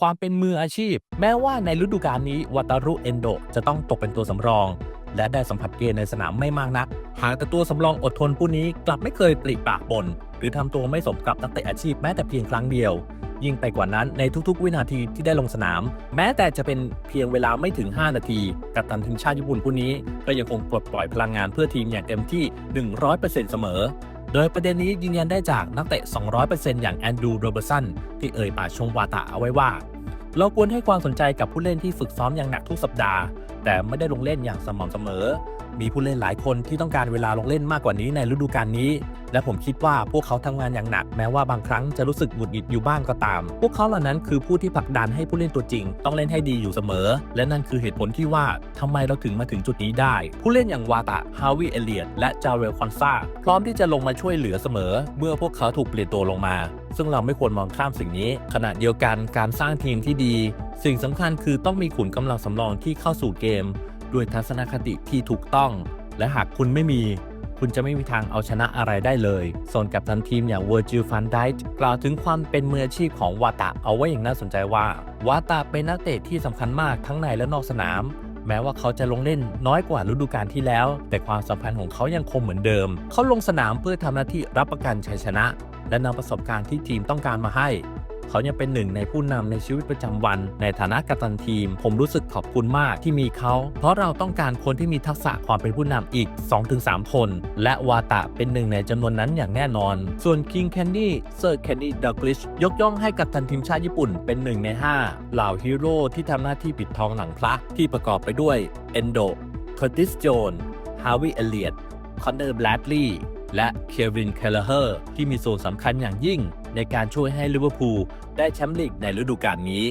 ความเป็นมืออาชีพ แม้ว่าในฤดูกาลนี้วาตารุเอนโดจะต้องตกเป็นตัวสำรอง และได้สัมผัสเกมในสนามไม่มากนัก หากแต่ตัวสำรองอดทนผู้นี้กลับไม่เคยปลีกปากบน หรือทำตัวไม่สมกับนักเตะอาชีพแม้แต่เพียงครั้งเดียวยิ่งไปกว่านั้นในทุกๆ วินาทีที่ได้ลงสนาม แม้แต่จะเป็นเพียงเวลาไม่ถึง 5 นาที กัปตันทีมชาติญี่ปุ่นผู้นี้ก็ยังคงปลดปล่อยพลังงานเพื่อทีมอย่างเต็มที่ 100%เสมอ โดยประเด็นนี้ยืนยันได้จากนักเตะ 200%อย่างแอนดรูโรเบอร์สันที่เอ่ยปากชมวาตะเอาไว้ว่า เราควรให้ความสนใจกับผู้เล่นที่ฝึกซ้อมอย่างหนักทุกสัปดาห์ แต่ไม่ได้ลงเล่นอย่างสม่ำเสมอ มีผู้เล่นหลายคนที่ต้องการเวลาลงเล่นมากกว่านี้ในฤดูกาลนี้ และผมคิดว่าพวกเขาทำงานอย่างหนักแม้ว่าบางครั้งจะรู้สึกหงุดหงิดอยู่บ้างก็ตาม พวกเขาเหล่านั้นคือผู้ที่ผลักดันให้ผู้เล่นตัวจริง ต้องเล่นให้ดีอยู่เสมอ และนั่นคือเหตุผลที่ว่าทำไมเราถึงมาถึงจุดนี้ได้ ผู้เล่นอย่างวาตะฮาวิเอเลียตและจาเรลคอนซาพร้อมที่จะลงมาช่วยเหลือเสมอ เมื่อพวกเขาถูกเปลี่ยนตัวลงมา ซึ่งเราไม่ควรมองข้ามสิ่งนี้ ขณะเดียวกันการสร้างทีมที่ดี สิ่งสำคัญคือต้องมีขุนกำลังสำรองที่เข้าสู่เกม ด้วยทัศนคติที่ถูกต้อง และหากคุณไม่มี คุณจะไม่มีทางเอาชนะอะไรได้เลย ส่วนกับทันทีมอย่างเวอร์จิลฟันไดกล่าวถึงความเป็นมืออาชีพของวาตะเอาไว้อย่างน่าสนใจว่าวาตะเป็นนักเตะที่สำคัญมากทั้งในและนอกสนามแม้ว่าเขาจะลงเล่นน้อยกว่าฤดูกาลที่แล้ว แต่ความสัมพันธ์ของเขายังคงเหมือนเดิม เขาลงสนามเพื่อทำหน้าที่รับประกันชัยชนะ และนำประสบการณ์ที่ทีมต้องการมาให้ เขายังเป็นหนึ่งในผู้นำในชีวิตประจำวัน ในฐานะกัปตันทีม ผมรู้สึกขอบคุณมากที่มีเขา เพราะเราต้องการคนที่มีทักษะความเป็นผู้นำอีก 2-3 คน และวาตะเป็นหนึ่งในจำนวนนั้นอย่างแน่นอน ส่วน King Candy Sir Candy Douglas ยกย่องให้กัปตันทีมชาติญี่ปุ่นเป็นหนึ่งใน5เหล่าฮีโร่ที่ทำหน้าที่ปิดทองหลังพระที่ประกอบไปด้วย Endo Curtis Jones Harvey Elliott Connor Bradley และเควินเคลเลอร์ที่มีส่วนสำคัญอย่างยิ่ง ในการช่วยให้ลิเวอร์พูลได้แชมป์ลีกในฤดูกาลนี้